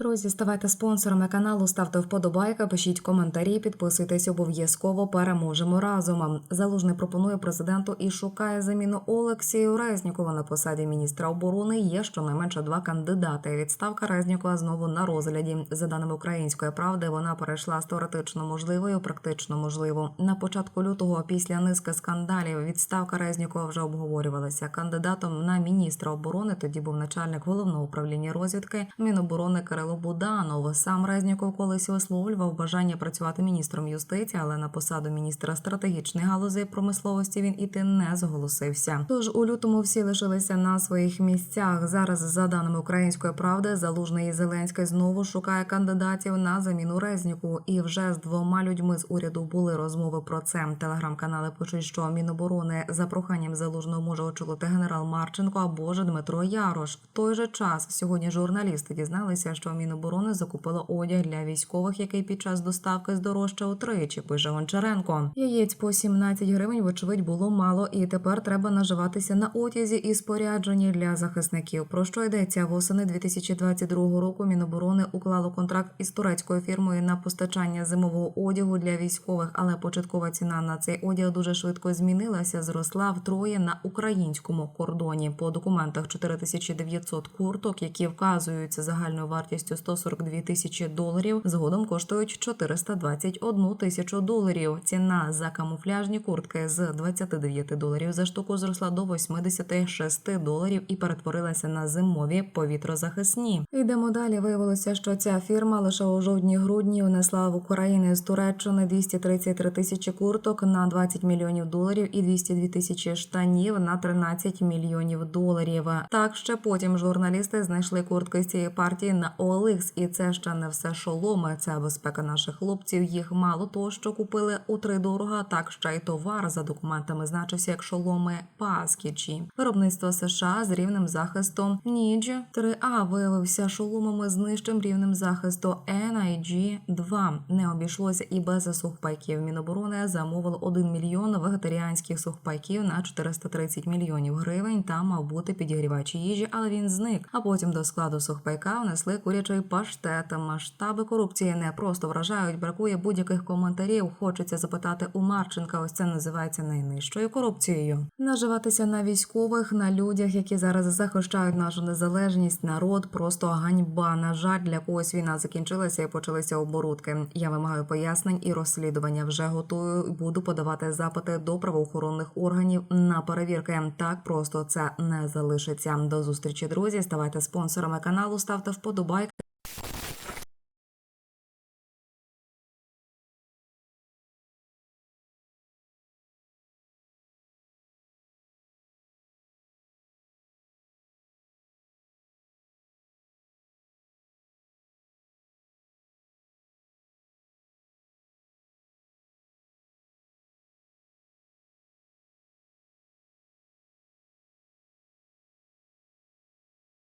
Друзі, ставайте спонсорами каналу, ставте вподобайка, пишіть коментарі, підписуйтесь обов'язково. Переможемо разом. Залужний пропонує президенту і шукає заміну Олексію Резнікова на посаді міністра оборони. Є щонайменше два кандидати. Відставка Резнікова знову на розгляді. За даними української правди, вона перейшла з теоретично можливою, практично можливо. На початку лютого, після низки скандалів, відставка Резнікова вже обговорювалася. Кандидатом на міністра оборони тоді був начальник головного управління розвідки Міноборони Кирило Буданов. Сам Резніков колись висловлював бажання працювати міністром юстиції, але на посаду міністра стратегічної галузі промисловості він іти не зголосився. Тож у лютому всі лишилися на своїх місцях. Зараз, за даними української правди, залужний і Зеленський знову шукає кандидатів на заміну Резніку. І вже з двома людьми з уряду були розмови про це. Телеграм-канали пишуть, що Міноборони за проханням залужного може очолити генерал Марченко або ж Дмитро Ярош. В той же час сьогодні журналісти дізналися, що Міноборони закупило одяг для військових, який під час доставки здорожчав утричі. Пише Гончаренко. Яєць по 17 гривень, вочевидь, було мало, і тепер треба наживатися на одязі і спорядженні для захисників. Про що йдеться восени 2022 року? Міноборони уклало контракт із турецькою фірмою на постачання зимового одягу для військових, але початкова ціна на цей одяг дуже швидко змінилася, зросла втроє на українському кордоні. По документах 4900 курток, які вказуються загальною вартістю 142 тисячі доларів, згодом коштують 421 тисячу доларів. Ціна за камуфляжні куртки з 29 доларів за штуку зросла до 86 доларів і перетворилася на зимові повітрозахисні. Йдемо далі. Виявилося, що ця фірма лише у жовтні-грудні внесла в Україну з Туреччини 233 тисячі курток на 20 мільйонів доларів і 202 тисячі штанів на 13 мільйонів доларів. Так ще потім журналісти знайшли куртки з цієї партії на OLX. і це ще не все шоломи. Це безпека наших хлопців. Їх мало того, що купили у три дорога. Так ще й товар за документами значився як шоломи Паскічі. Виробництво США з рівнем захисту Ніджі 3А виявився шоломами з нижчим рівнем захисту NIG 2 Не обійшлося і без сухпайків. Міноборони замовило 1 мільйон вегетаріанських сухпайків на 430 мільйонів гривень. Там мав бути підігрівач їжі, але він зник. А потім до складу сухпайка внесли курячий паштет. Масштаби корупції не просто вражають. Бракує будь-яких коментарів. Хочеться запитати у Марченка. Ось це називається найнижчою корупцією. Наживатися на військових, на людях, які зараз захищають нашу незалежність, народ просто ганьба. На жаль, для когось війна закінчилася і почалися оборудки. Я вимагаю пояснень і розслідування. Вже готую буду подавати запити до правоохоронних органів на перевірки. Так просто це не залишиться. До зустрічі, друзі. Ставайте спонсорами каналу, ставте вподобайки.